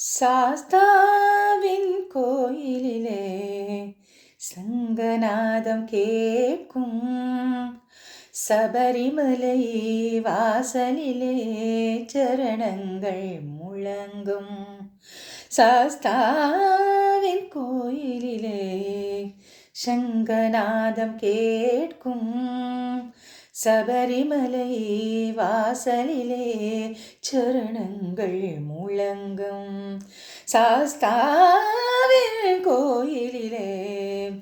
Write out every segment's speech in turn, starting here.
சாஸ்தாவின் கோயிலிலே சங்கநாதம் கேட்கும் சபரிமலை வாசலிலே சரணங்கள் முழங்கும் சாஸ்தாவின் கோயிலிலே சங்கநாதம் கேட்கும் சபரிமலை வாசலிலே சரணங்கள் முழங்கும். சாஸ்தாவின் கோயிலிலே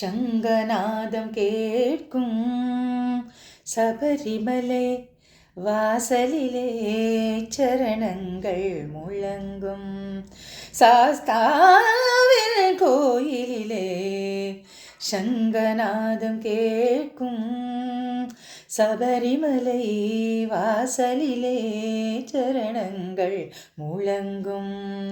சங்கநாதம் கேட்கும். சபரிமலை வாசலிலே சரணங்கள் முழங்கும். சாஸ்தாவின் கோயிலிலே சங்கநாதம் கேட்கும். சபரிமலை வாசலிலே சரணங்கள் முழங்கும்.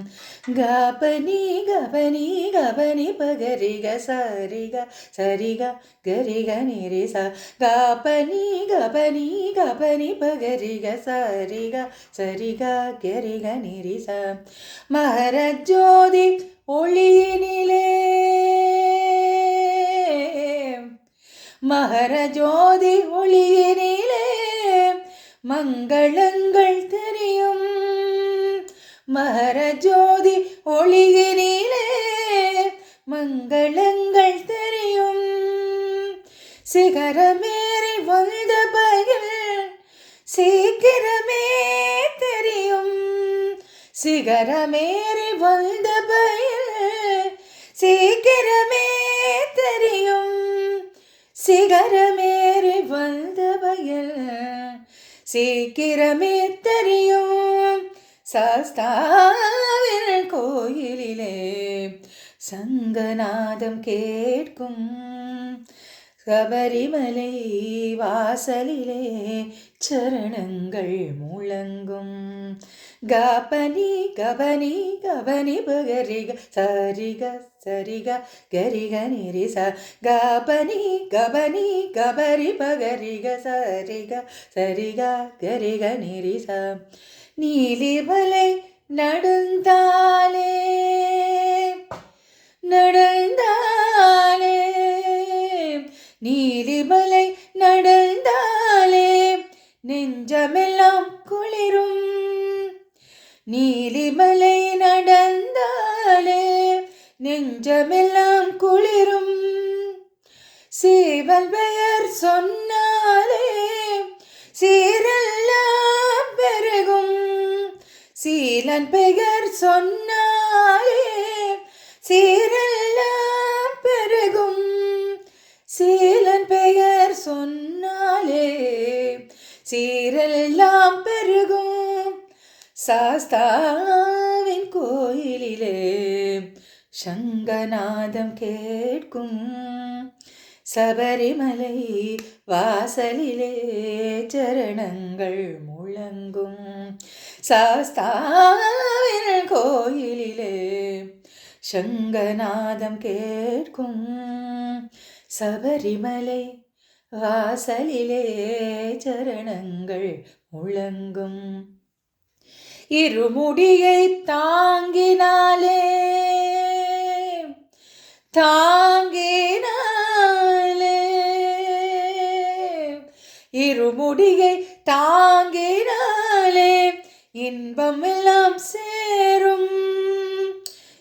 கபனி கபனி கபனி பகரிக சரிக சரிக கரிக நிரிச. கபனி கபனி கபனி பகரிக சரிக சரிக கரிக நிரிச. மகரஜோதி ஒளியினிலே மகர ஜோதி ஒளியினிலே மங்களங்கள் தெரியும். மகர ஜோதி ஒளியினிலே மங்களங்கள் தெரியும். சிகரமேறி வந்த பயில் சீக்கிரமே தெரியும். சிகரமேறி வந்த பயில் சீக்கிரமே தெரியும். சிகரமேறி வந்த வயல் சீக்கிரமே தெரியும் சாஸ்தாவின் கோயிலிலே. சங்கநாதம் கேட்கும் சபரிமலை வாசலிலே சரணங்கள் முழங்கும். கபனி கபனி கபனி பகரிக சரிக சரிக கரிக நிரிச. கபனி கபனி கபரி பகரிக சரிக சரிக கரிக நிரிச. நீலிமலை நடந்தாலே நடந்தாலே நீலிமலை நடந்தாலே நெஞ்சமெல்லாம் குளிரும். நீலிமலை நடந்தாலே நெஞ்சமெல்லாம் குளிரும். சீவல் பெயர் சொன்னாலே சீரெல்லாம் பெருகும். சீலன் பெயர் சொன்னாலே சீரெல்லாம் சொன்னாலே சீரெல்லாம் பெருகும். சாஸ்தாவின் கோயிலிலே சங்கநாதம் கேட்கும். சபரிமலை வாசலிலே சரணங்கள் முழங்கும். சாஸ்தாவின் கோயிலிலே சங்கநாதம் கேட்கும். சபரிமலை வாசலிலே சரணங்கள் முழங்கும். இருமுடியை தாங்கினாலே தாங்கினாலே. இருமுடியை தாங்கினாலே இன்பம் எல்லாம் சேரும்.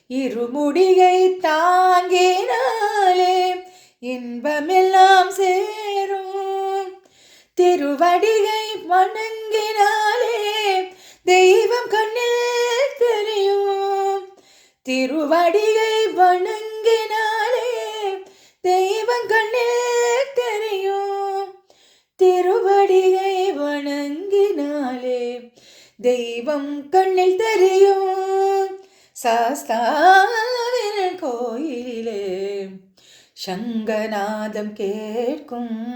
இருமுடியை தாங்கினாலே இன்பமே திருவடிகை வணங்கினாலே தெய்வம் கண்ணில் தெரியும். திருவடிகை வணங்கினாலே தெய்வம் கண்ணில் தெரியும். சாஸ்தாவின் கோயிலே சங்கநாதம் கேட்கும்.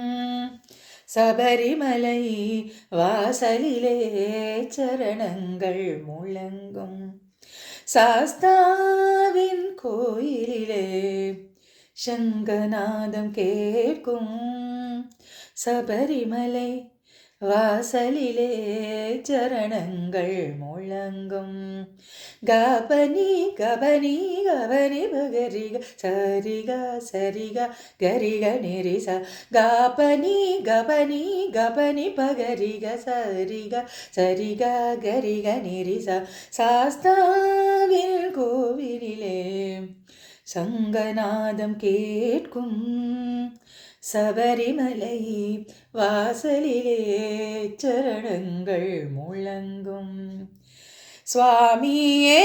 சபரிமலை வாசலிலே சரணங்கள் முழங்கும். சாஸ்தாவின் கோயிலிலே சங்கநாதம் கேட்கும் சபரிமலை வாசலிலே சரணங்கள் முழங்கும். கபனி கபனி கபனி பகரிக சரிக சரிக கரிக நெரிச. கபனி கபனி கபனி பகரிக சரிக சரிக கரிக நெரிச. சாஸ்தாவில் கோவிலிலே சங்கநாதம் கேட்கும் சபரிமலை வாசலிலே சரணங்கள் முழங்கும். சுவாமியே